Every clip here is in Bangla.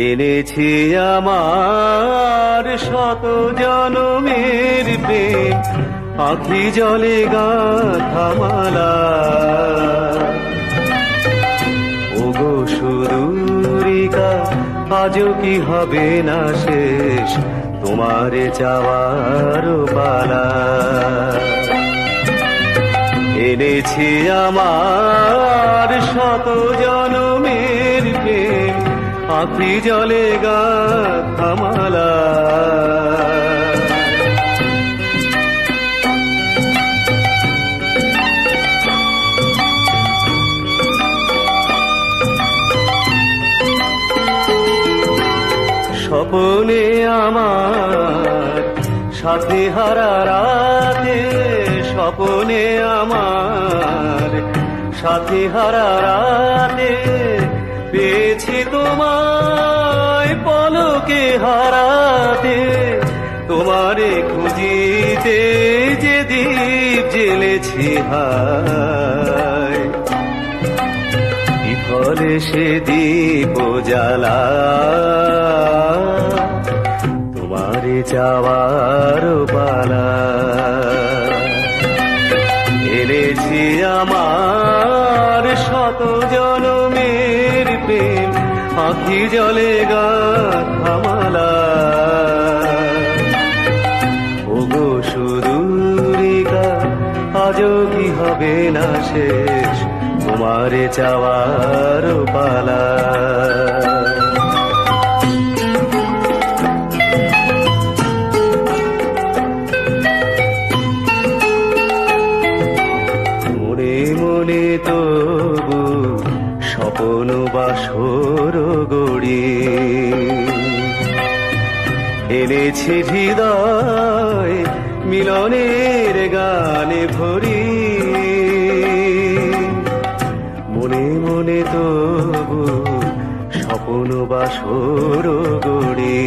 এনেছি আমার শত জনমের প্রেম আখি জলে গাথামালা আজও কি হবে না শেষ? তোমারে যাওয়ার পালা। এনেছি আমার শত জনমের প্রেম। আখি জলে গাথামালা স্বপনে আমার, সাথে হারা রাতে স্বপনে আমার, সাথে হারা রাতে পেয়েছি তোমায় পলকে হারাতে, তোমারে খুঁজিতে যে দ্বীপ জেলেছি হায় সে দীপ জ্বালা। তোমারে যাওয়ার পালা। এনেছি আমার শত জনমের প্রেম, আখি জলে গাথামালা ওগো সুদূরিকা, আজও কি হবে না শেষ? তোমারে চাওয়ার পালা। মনে মনে তবু স্বপন বাসর গড়ি। এনেছি হৃদয় মিলনের গানে ভরি। তবু স্বপন বাসর গড়ি।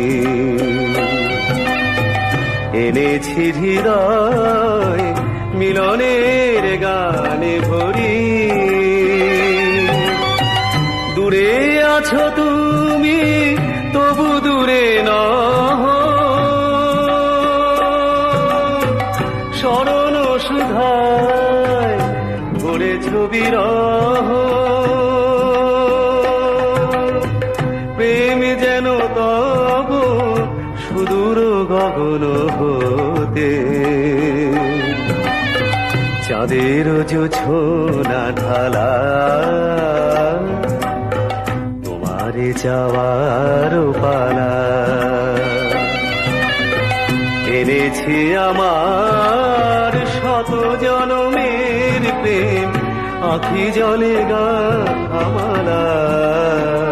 এনেছি হৃদয় মিলনের গানে ভরি। দূরে আছো তুমি, তবু দূরে নহ। স্মরণ সুধায় ভরে ছবি রহ হতে। চাঁদের জোছনা ঢালা, তোমারে যাওয়ার পালা। এনেছি আমার শত জনমের প্রেম, আখি জলে গামালা ওগো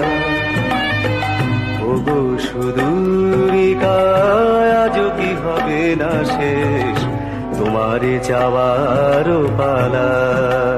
হবে না শেষ। তোমারে যাওয়ার পালা।